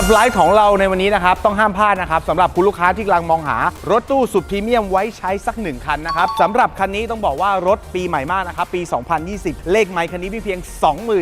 รับไลฟ์ของเราในวันนี้นะครับ ต้องห้ามพลาดนะครับสำหรับคุณลูกค้าที่กำลังมองหารถตู้สุดพรีเมียมไว้ใช้สักหนึ่งคันนะครับสำหรับคันนี้ต้องบอกว่ารถปีใหม่มากนะครับ ปี 2020 เลขไมค์คันนี้เพียง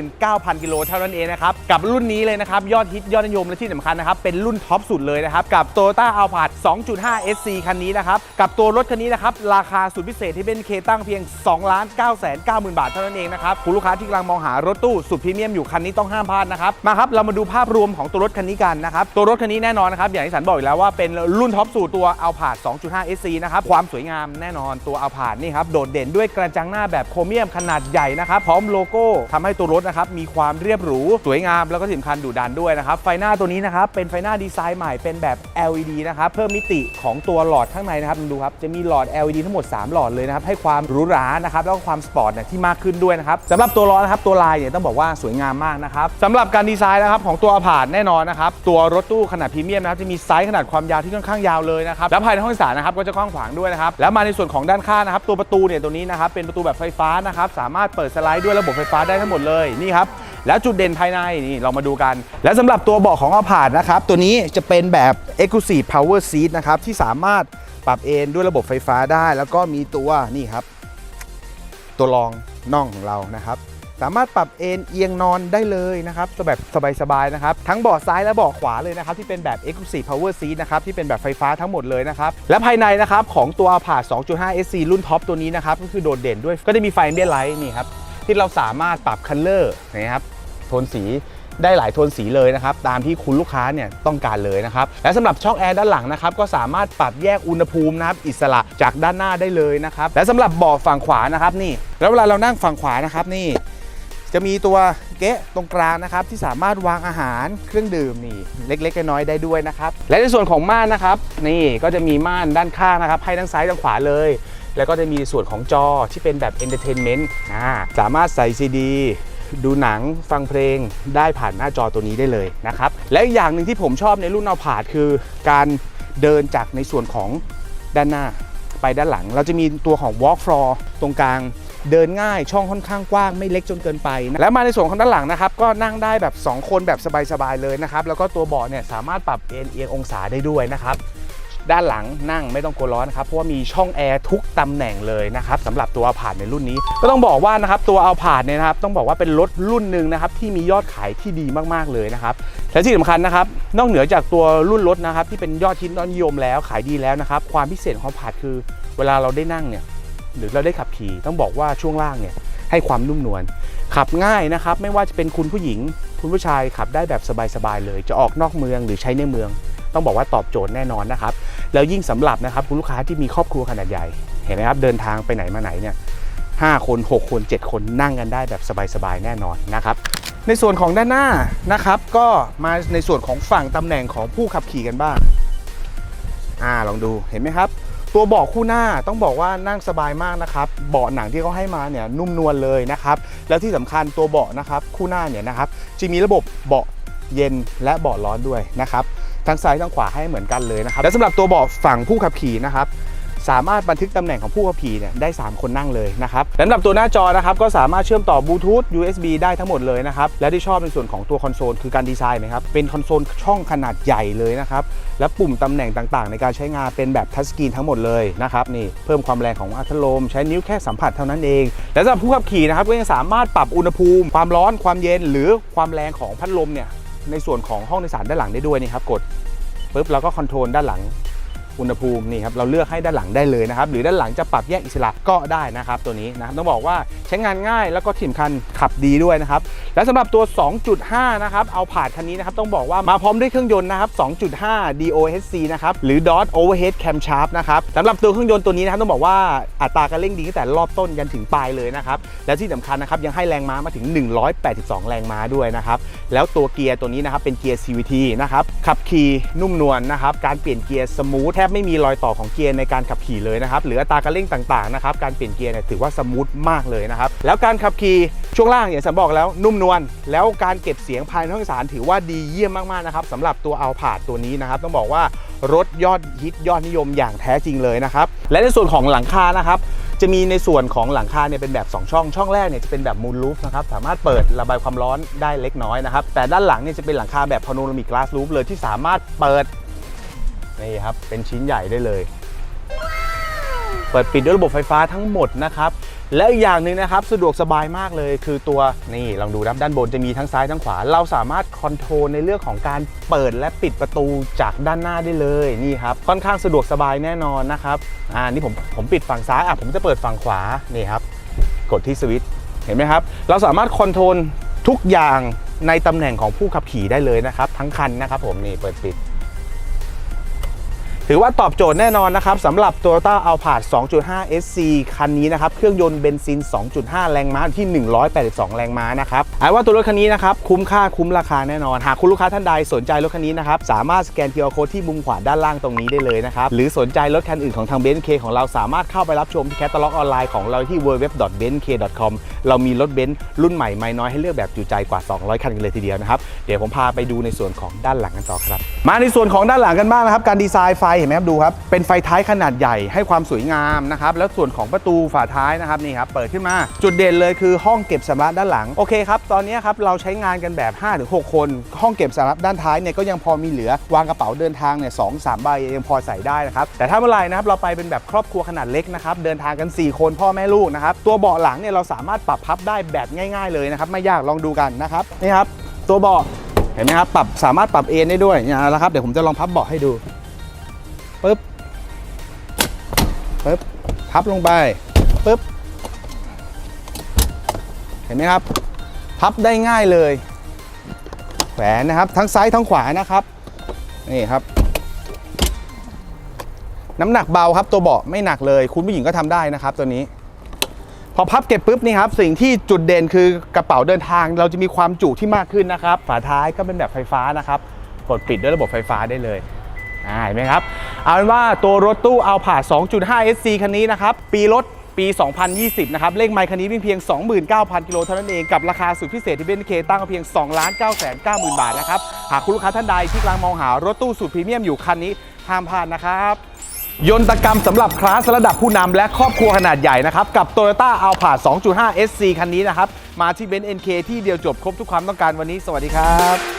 29,000 กิโลเท่านั้นเองนะครับ กับรุ่นนี้เลยนะครับ ยอดฮิตยอดนิยมและที่สำคัญนะครับ เป็นรุ่นท็อปสุดเลยนะครับ กับ Toyota Alphard 2.5 SC คันนี้นะครับ กับตัวรถคันนี้นะครับราคาสุดพิเศษที่เป็นเคตั้งเพียง2 9 9 0 0 0 0 บาทเท่านั้นเองนะครับคุณลูกค้าที่กำลังมองหารถตู้สุดพรีเมียมอยู่คันนี้ต้องห้ามพลาดนะครับมาครับเรามาดูภาพรวมของตัวรถคันนี้กันนะครับ ตัวรถคันนี้แน่นอนนะครับ อย่างที่สันบอกอยู่แล้วว่าเป็นรุ่นท็อปสุดตัว Alphard 2.5 SC นะครับ ความสวยงามแน่นอนตัว Alphard นี่ครับ โดดเด่นด้วยกระจังหน้าแบบโครเมียมขนาดใหญ่นะครับ พร้อมโลโก้ทำให้ตัวรถนะครับ มีความเรียบหรู สวยงามแล้วก็สำคัญดุดันด้วยนะครับ ไฟหน้าตัวนี้นะครับ เป็นไฟหน้าดีไซน์ใหม่เป็นแบบ LED นะครับ เพิ่มมิติของตัวหลอดข้างในนะครับดูครับ จะมีหลอด LED ทั้งหมด 3 หลอดเลยนะครับ ให้ความหรูหรา นะครับ แล้วก็ความสปอร์ตเนี่ยที่มากขึ้นด้วยนะครับสำหรับตัวล้อนะครับ ตัวลายเนี่ยต้องบอกว่าสวยงามมากนะครับสำหรับการดีไซน์นะครับของตัวอพาร์แน่นอนนะครับตัวรถตู้ขนาดพรีเมียมนะครับจะมีไซส์ขนาดความยาวที่ค่อนข้างยาวเลยนะครับแล้วภายในห้องโดยสารนะครับก็จะกว้างขวางด้วยนะครับแล้วมาในส่วนของด้านข้างนะครับตัวประตูเนี่ยตัวนี้นะครับเป็นประตูแบบไฟฟ้านะครับสามารถเปิดสไลด์ด้วยระบบไฟฟ้าได้ทั้งหมดเลยนี่ครับแล้วจุดเด่นภายในนี่เรามาดูกัน และสำหรับตัวเบาะของอพาร์นะครับตัวนี้จะเป็นแบบ Exclusive Power Seat นะครับที่สามารถปรับเอนด้วยระบบไฟฟ้าได้ แล้วก็มีตัวนี่ครับ ตัวรองน่องของเรานะครับ สามารถปรับเอนเอียงนอนได้เลยนะครับแบบสบายๆนะครับ ทั้งเบาะซ้ายและเบาะขวาเลยนะครับ ที่เป็นแบบ Exclusive Power Seat นะครับ ที่เป็นแบบไฟฟ้าทั้งหมดเลยนะครับ และภายในนะครับ ของตัว a p a r 2.5 SC รุ่นท็อปตัวนี้นะครับ ก็คือโดดเด่นด้วยก็จะมีไฟเบียไลท์นี่ครับ ที่เราสามารถปรับคัลเลอร์นะครับโทนสีได้หลายโทนสีเลยนะครับ ตามที่คุณลูกค้าเนี่ยต้องการเลยนะครับ และสำหรับช่องแอร์ด้านหลังนะครับ ก็สามารถปรับแยกอุณหภูมินะครับอิสระจากด้านหน้าได้เลยนะครับ และสำหรับเบาะฝั่งขวานะครับนี่ แล้วเวลาเรานั่งฝั่งขวานะครับนี่ จะมีตัวเก๊ะตรงกลางนะครับที่สามารถวางอาหารเครื่องดื่มนี่เล็กๆน้อยๆได้ด้วยนะครับ และในส่วนของม่านนะครับ นี่ก็จะมีม่านด้านข้างนะครับ ให้ทั้งซ้ายทั้งขวาเลย แล้วก็จะมีส่วนของจอที่เป็นแบบ Entertainment อ่าสามารถใส่ซีดีดูหนังฟังเพลงได้ผ่านหน้าจอตัวนี้ได้เลยนะครับ และอีกอย่างหนึ่งที่ผมชอบในรุ่นเอาผาดคือการเดินจากในส่วนของด้านหน้าไปด้านหลัง เราจะมีตัวของ walk floor ตรงกลาง เดินง่ายช่องค่อนข้างกว้างไม่เล็กจนเกินไปนะและมาในส่วนของด้านหลังนะครับก็นั่งได้แบบ 2 คนแบบสบายๆเลยนะครับแล้วก็ตัวเบาะเนี่ยสามารถปรับเอนเอียงองศาได้ด้วยนะครับด้านหลังนั่งไม่ต้องกลัวร้อนครับเพราะว่ามีช่องแอร์ทุกตำแหน่งเลยนะครับสำหรับตัวเอาผาดในรุ่นนี้ ก็ต้องบอกว่านะครับตัวเอาผาดเนี่ยนะครับต้องบอกว่าเป็นรถรุ่นหนึ่งนะครับที่มียอดขายที่ดีมากๆเลยนะครับและที่สำคัญนะครับนอกเหนือจากตัวรุ่นรถนะครับที่เป็นยอดฮิตยอดนิยมแล้วขายดีแล้วนะครับความพิเศษของเอาผาดคือ เวลาเราได้นั่งเนี่ย หรือเราได้ขับขี่ต้องบอกว่าช่วงล่างเนี่ยให้ความนุ่มนวลขับง่ายนะครับ ไม่ว่าจะเป็นคุณผู้หญิง คุณผู้ชายขับได้แบบสบายๆเลย จะออกนอกเมืองหรือใช้ในเมือง ต้องบอกว่าตอบโจทย์แน่นอนนะครับแล้วยิ่งสำหรับนะครับคุณลูกค้าที่มีครอบครัวขนาดใหญ่เห็นไหมครับเดินทางไปไหนมาไหนเนี่ยห้าคนหกคนเจ็ดคนนั่งกันได้แบบสบายๆแน่นอนนะครับในส่วนของด้านหน้านะครับก็มาในส่วนของฝั่งตำแหน่งของผู้ขับขี่กันบ้างอ่าลองดูเห็นไหมครับ ตัวเบาะคู่หน้าต้องบอกว่านั่งสบายมากนะครับเบาะหนังที่เขาให้มาเนี่ยนุ่มนวลเลยนะครับแล้วที่สำคัญตัวเบาะนะครับคู่หน้าเนี่ยนะครับจะมีระบบเบาะเย็นและเบาะร้อนด้วยนะครับทั้งซ้ายทั้งขวาให้เหมือนกันเลยนะครับและสำหรับตัวเบาะฝั่งผู้ขับขี่นะครับ สามารถบันทึกตำแหน่งของผู้ขับขี่เนี่ยได้ 3 คนนั่งเลยนะครับและสำหรับตัวหน้าจอนะครับก็สามารถเชื่อมต่อบลูทูธ USB ได้ทั้งหมดเลยนะครับและที่ชอบในส่วนของตัวคอนโซลคือการดีไซน์นะครับเป็นคอนโซลช่องขนาดใหญ่เลยนะครับและปุ่มตำแหน่งต่างๆ ในการใช้งานเป็นแบบทัชสกรีนทั้งหมดเลยนะครับนี่เพิ่มความแรงของอัตโลม ใช้นิ้วแค่สัมผัสเท่านั้นเอง และสำหรับผู้ขับขี่นะครับก็ยังสามารถปรับอุณหภูมิ ความร้อนความเย็นหรือความแรงของพัดลมเนี่ยในส่วนของห้องโดยสารด้านหลังได้ด้วยนี่ครับกดปุ๊บเราก็คอนโทรลด้านหลัง อุณหภูมินี่ครับเราเลือกให้ด้านหลังได้เลยนะครับหรือด้านหลังจะปรับแยกอิสระก็ได้นะครับตัวนี้นะครับต้องบอกว่าใช้งานง่ายแล้วก็ที่สำคัญขับดีด้วยนะครับและสำหรับตัว 2.5 นะครับเอาผ่านคันนี้นะครับต้องบอกว่ามาพร้อมด้วยเครื่องยนต์นะครับ 2.5 DOHC นะครับหรือ Dot Overhead Camshaft นะครับสำหรับตัวเครื่องยนต์ตัวนี้นะครับต้องบอกว่าอัตราการเร่งดีตั้งแต่รอบต้นยันถึงปลายเลยนะครับและที่สำคัญนะครับยังให้แรงม้ามาถึง 182 แรงม้าด้วยนะครับแล้วตัวเกียร์ตัวนี้นะครับเป็นเกียร์ CVT นะครับขับขี่นุ่มนวลนะครับการเปลี่ยนเกียร์สมูทแทบไม่มีรอยต่อของเกียร์ในการขับขี่เลยนะครับหรืออัตราการเร่งต่างๆนะครับการเปลี่ยนเกียร์เนี่ยถือว่าสมูทมากเลยนะครับแล้วการขับขี่ช่วงล่างอย่างฉันบอกแล้วนุ่มนวลแล้วการเก็บเสียงภายในห้องสารถือว่าดีเยี่ยมมากๆนะครับสำหรับตัวเอาผาดตัวนี้นะครับต้องบอกว่ารถยอดฮิตยอดนิยมอย่างแท้จริงเลยนะครับและในส่วนของหลังคานะครับจะมีในส่วนของหลังคาเนี่ยเป็นแบบ 2 ช่อง ช่องแรกเนี่ยจะเป็นแบบมูลลูฟนะครับสามารถเปิดระบายความร้อนได้เล็กน้อยนะครับแต่ด้านหลังเนี่ยจะเป็นหลังคาแบบพาโนรามิกกลาสลูฟเลยที่สามารถเปิด นี่ครับ เป็นชิ้นใหญ่ได้เลย เปิดปิดด้วยระบบไฟฟ้าทั้งหมดนะครับ และอีกอย่างหนึ่งนะครับสะดวกสบายมากเลยคือตัวนี่ลองดูนะครับด้านบนจะมีทั้งซ้ายทั้งขวา เราสามารถคอนโทรลในเรื่องของการเปิดและปิดประตูจากด้านหน้าได้เลยนี่ครับค่อนข้างสะดวกสบายแน่นอนนะครับอ่านี่ผมผมปิดฝั่งซ้ายอะผมจะเปิดฝั่งขวานี่ครับกดที่สวิตช์เห็นไหมครับ เราสามารถคอนโทรลทุกอย่างในตำแหน่งของผู้ขับขี่ได้เลยนะครับ ทั้งคันนะครับผมนี่เปิดปิด ถือว่าตอบโจทย์แน่นอนนะครับสำหรับ Toyota a l p a r d 2.5 SC คันนี้นะครับ เครื่องยนต์เบนซิน 2.5 แรงม้าที่ 182 แรงม้านะครับไอ้ว่าตัวรถคันนี้นะครับ คุ้มค่าคุ้มราคาแน่นอน หากคุณลูกค้าท่านใดสนใจรถคันนี้นะครับ สามารถสแกน QR Code ที่มุมขวาด้านล่างตรงนี้ได้เลยนะครับ หรือสนใจรถคันอื่นของทางเบนซ์เคของเราสามารถเข้าไปรับชมที่แคตตาล็อกออนไลน์ของเราที่ www.benz.k.com เรามีรถเบนซ์รุ่นใหม่ไม่น้อยให้เลือกแบบจุใจกว่า 200 คันกันเลยทีเดียวนะครับเดี๋ยวผมพาไปดูในส่วนของด้านหลังกันต่อครับ มาในส่วนของด้านหลังกันบ้างนะครับการดีไซน์ไฟเห็นไหมครับดูครับ เป็นไฟท้ายขนาดใหญ่ให้ความสวยงามนะครับ แล้วส่วนของประตูฝาท้ายนะครับนี่ครับเปิดขึ้นมา จุดเด่นเลยคือห้องเก็บสำรับด้านหลัง โอเคครับ ตอนนี้ครับเราใช้งานกันแบบ 5-6 คน ห้องเก็บสำรับด้านท้ายเนี่ยก็ยังพอมีเหลือวางกระเป๋าเดินทางเนี่ยสองสามใบยังพอใส่ได้นะครับ แต่ถ้าเมื่อไหร่นะครับเราไปเป็นแบบครอบครัวขนาดเล็กนะครับเดินทางกัน 4 คนพ่อแม่ลูกนะครับตัวเบาะหลังเนี่ยเราสามารถปรับพับได้แบบง่าย ๆเลยนะครับไม่ยากลองดูกันนะครับนี่ครับตัวเบาะเห็นไหมครับปรับสามารถปรับเอนได้ด้วยเนี่ยนะครับเดี๋ยวผมจะลองพับเบาะให้ดู ปึ๊บปึ๊บพับลงไปปึ๊บเห็นไหมครับ พับได้ง่ายเลย แขวนนะครับ ทั้งซ้ายทั้งขวานะครับ นี่ครับ น้ำหนักเบาครับตัวเบาะไม่หนักเลย คุณผู้หญิงก็ทำได้นะครับตัวนี้ พอพับเก็บปุ๊บนี่ครับ สิ่งที่จุดเด่นคือกระเป๋าเดินทาง เราจะมีความจุที่มากขึ้นนะครับ ฝาท้ายก็เป็นแบบไฟฟ้านะครับ กดปิดด้วยระบบไฟฟ้าได้เลยอ่าเห็นไหมครับ เอาเป็นว่าตัวรถตู้เอาผ่า 2.5 SC คันนี้นะครับ ปีรถปี 2020 นะครับ เลขไมค์คันนี้วิ่งเพียง 29,000 กิโลเท่านั้นเอง กับราคาสุดพิเศษที่เบนเคตั้งเพียง 2 9 9 0 0 0 0 บาทนะครับ หากคุณลูกค้าท่านใดที่กำลังมองหารถตู้สุดพรีเมียมอยู่คันนี้ห้ามพลาดนะครับยนตกรรมสำหรับคลาสระดับผู้นำและครอบครัวขนาดใหญ่นะครับ กับ Toyota a l p h a 2.5 SC คันนี้นะครับ มาที่เบนซ์ NK ที่เดียวจบครบทุกความต้องการวันนี้ สวัสดีครับ